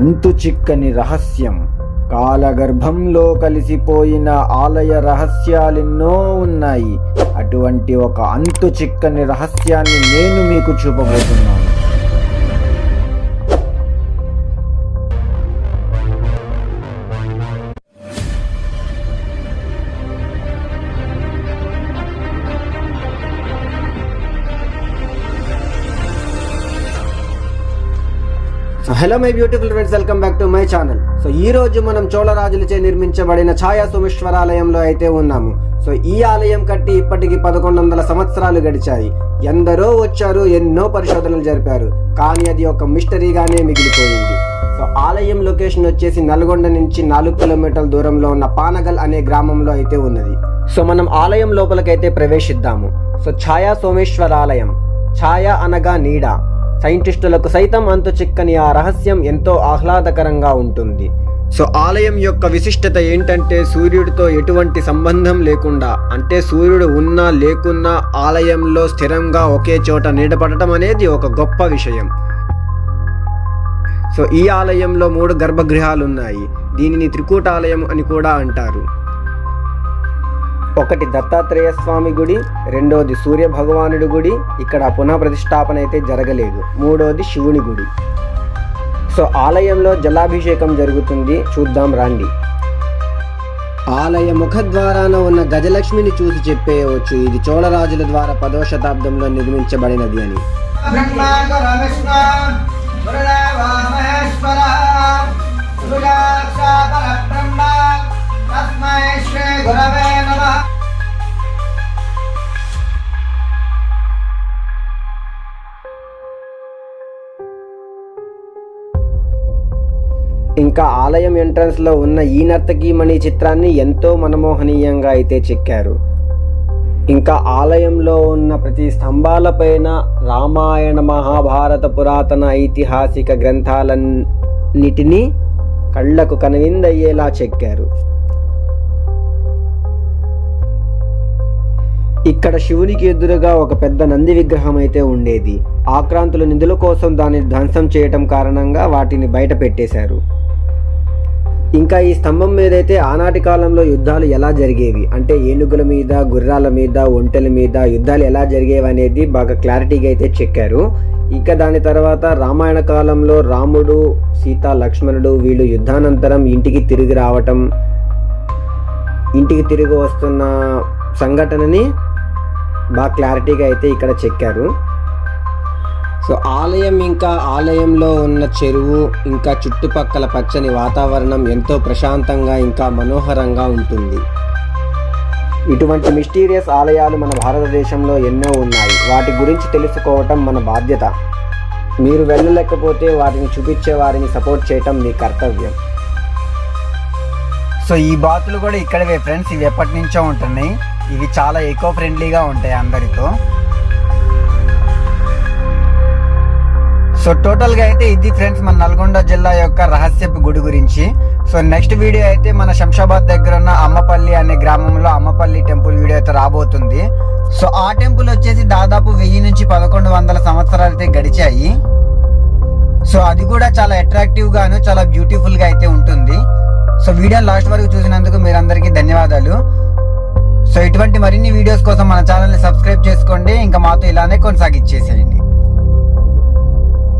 అంతు చిక్కని రహస్యం. కాలగర్భంలో కలిసిపోయిన ఆలయ రహస్యాలెన్నో ఉన్నాయి. అటువంటి ఒక అంతు చిక్కని రహస్యాన్ని నేను మీకు చూపబోతున్నాను. So hello my beautiful friends welcome back to my channel so ఈ రోజు మనం చోళరాజులచే నిర్మించబడిన ఛాయా సోమేశ్వరాలయంలో అయితే ఉన్నాము. సో ఈ ఆలయం కట్టి ఇప్పటికి పదకొండు వందల సంవత్సరాలు గడిచాయి. ఎందరో వచ్చారు ఎన్నో పరిశోధనలు జరిపారు. కానీ అది ఒక మిస్టరీగానే మిగిలిపోయింది. సో ఆలయం లొకేషన్ వచ్చేసి నల్గొండ నుంచి నాలుగు కిలోమీటర్ల దూరంలో ఉన్న పానగల్ అనే గ్రామంలో అయితే ఉన్నది. సో మనం ఆలయం లోపలికైతే ప్రవేశిద్దాము. సో ఛాయా సోమేశ్వరాలయం ఛాయ అనగా నీడ. సైంటిస్టులకు సైతం అంతు చిక్కని ఆ రహస్యం ఎంతో ఆహ్లాదకరంగా ఉంటుంది. సో ఆలయం యొక్క విశిష్టత ఏంటంటే సూర్యుడితో ఎటువంటి సంబంధం లేకుండా అంటే సూర్యుడు ఉన్నా లేకున్నా ఆలయంలో స్థిరంగా ఒకే చోట నీడపడటం అనేది ఒక గొప్ప విషయం. సో ఈ ఆలయంలో మూడు గర్భగృహాలు ఉన్నాయి దీనిని త్రికూటాలయం అని కూడా అంటారు. ఒకటి దత్తాత్రేయ స్వామి గుడి రెండోది సూర్య భగవానుడి గుడి. ఇక్కడ పునః ప్రతిష్టాపన అయితే జరగలేదు. మూడోది శివుని గుడి. సో ఆలయంలో జలాభిషేకం జరుగుతుంది. చూద్దాం రండి. ఆలయ ముఖద్వారాన ఉన్న గజలక్ష్మిని చూసి చెప్పేయవచ్చు. ఇది చోళరాజుల ద్వారా పదో శతాబ్దంలో నిర్మించబడినది అని. ఇంకా ఆలయం ఎంట్రన్స్లో ఉన్న ఈ నర్తకీమణి చిత్రాన్ని ఎంతో మనమోహనీయంగా అయితే చెక్కారు. ఇంకా ఆలయంలో ఉన్న ప్రతి స్తంభాలపైన రామాయణ మహాభారత పురాతన ఐతిహాసిక గ్రంథాలన్నిటినీ కళ్ళకు కనువిందయ్యేలా చెక్కారు. ఇక్కడ శివునికి ఎదురుగా ఒక పెద్ద నంది విగ్రహం అయితే ఉండేది. ఆక్రాంతుల నిధుల కోసం దాన్ని ధ్వంసం చేయటం కారణంగా వాటిని బయట పెట్టేశారు. ఇంకా ఈ స్తంభం మీదైతే ఆనాటి కాలంలో యుద్ధాలు ఎలా జరిగేవి? అంటే ఏనుగుల మీద గుర్రాల మీద ఒంటెల మీద యుద్ధాలు ఎలా జరిగేవి అనేది బాగా క్లారిటీగా అయితే చెక్కారు ఇంకా దాని తర్వాత రామాయణ కాలంలో రాముడు సీత లక్ష్మణుడు వీళ్ళు యుద్ధానంతరం ఇంటికి తిరిగి రావటం ఇంటికి తిరిగి వస్తున్న సంఘటనని బాగా క్లారిటీగా అయితే ఇక్కడ చెక్కారు సో ఆలయం ఇంకా ఆలయంలో ఉన్న చెరువు ఇంకా చుట్టుపక్కల పచ్చని వాతావరణం ఎంతో ప్రశాంతంగా ఇంకా మనోహరంగా ఉంటుంది. ఇటువంటి మిస్టీరియస్ ఆలయాలు మన భారతదేశంలో ఎన్నో ఉన్నాయి. వాటి గురించి తెలుసుకోవటం మన బాధ్యత. మీరు వెళ్ళలేకపోతే వాటిని చూపించే వారిని సపోర్ట్ చేయటం మీ కర్తవ్యం. సో ఈ బాతులు కూడా ఇక్కడవే ఫ్రెండ్స్ ఇవి ఎప్పటి నుంచో ఉంటున్నాయి. ఇవి చాలా ఎకో ఫ్రెండ్లీగా ఉంటాయి అందరితో. సో టోటల్గా అయితే ఇది ఫ్రెండ్స్ మన నల్గొండ జిల్లా యొక్క రహస్యపు గుడి గురించి. సో నెక్స్ట్ వీడియో అయితే మన శంషాబాద్ దగ్గర ఉన్న అమ్మపల్లి అనే గ్రామంలో అమ్మపల్లి టెంపుల్ వీడియో అయితే రాబోతుంది. సో ఆ టెంపుల్ వచ్చేసి దాదాపు వెయ్యి నుంచి పదకొండు వందల సంవత్సరాలు అయితే గడిచాయి. సో అది కూడా చాలా అట్రాక్టివ్ గాను చాలా బ్యూటిఫుల్గా అయితే ఉంటుంది. సో వీడియో లాస్ట్ వరకు చూసినందుకు మీరందరికీ ధన్యవాదాలు. సో ఇటువంటి మరిన్ని వీడియోస్ కోసం మన ఛానల్ని సబ్స్క్రైబ్ చేసుకోండి. ఇంకా మాతో ఇలానే కొనసాగించేసేయండి.